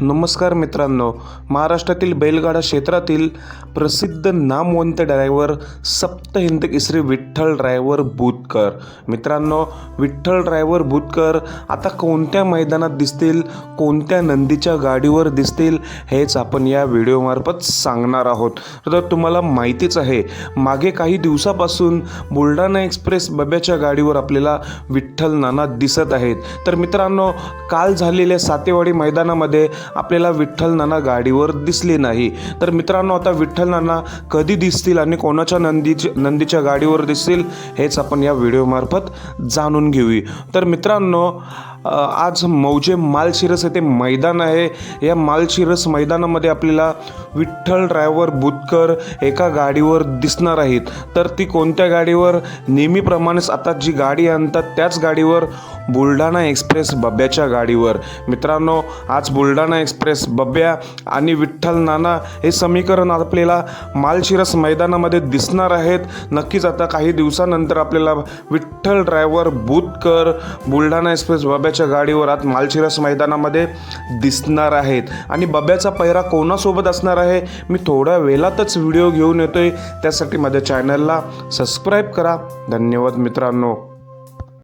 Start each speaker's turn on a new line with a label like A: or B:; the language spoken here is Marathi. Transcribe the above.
A: नमस्कार मित्रांनो महाराष्ट्रातील बैलगाडा क्षेत्रातील प्रसिद्ध नामवंत ड्रायव्हर सप्तहिंद केसरी विठ्ठल ड्रायव्हर भूतकर. मित्रांनो विठ्ठल ड्रायव्हर भूतकर आता कोणत्या मैदानात दिसतील कोणत्या नंदीच्या गाडीवर दिसतील हेच आपण या व्हिडिओमार्फत सांगणार आहोत. तर तुम्हाला माहितीच आहे मागे काही दिवसापासून बुलढाणा एक्सप्रेस बब्याच्या गाडीवर आपल्याला विठ्ठल नाना दिसत आहेत. तर मित्रांनो काल झालेल्या सातेवाडी मैदानामध्ये आपल्याला विठ्ठल नाना गाडीवर दिसले नाही. तर मित्रांनो आता विठ्ठल नाना कधी दिसतील आणि कोणाच्या नंदीच्या नंदीच्या गाडीवर दिसतील हेच आपण या व्हिडिओमार्फत जाणून घेऊया. तर मित्रांनो आज मौजे मालशिरस येथे मैदान आहे. या मालशिरस मैदानामध्ये आपल्याला विठ्ठल ड्रायव्हर बुतकर एका गाडीवर दिसणार आहेत. तर ती कोणत्या गाडीवर? नेहमीप्रमाणेच आता जी गाडी आणतात त्याच गाडीवर बुलढाणा एक्सप्रेस बब्याच्या गाडीवर. मित्रांनो आज बुलढाणा एक्सप्रेस बब्या आणि विठ्ठल नाना हे समीकरण आपल्याला मालशिरस मैदानामध्ये दिसणार आहेत. नक्कीच आता काही दिवसानंतर आपल्याला विठ्ठल ड्रायव्हर बुतकर बुलढाणा एक्सप्रेस बब्याच्या गाडीवर आज मालशिरस मैदानामध्ये दिसणार आहेत. आणि बब्याचा पहिरा कोणासोबत असणार आहे? मी थोड्या वेळातच व्हिडिओ घेऊन येतोय. त्यासाठी माझ्या चॅनलला सबस्क्राईब करा. धन्यवाद मित्रांनो.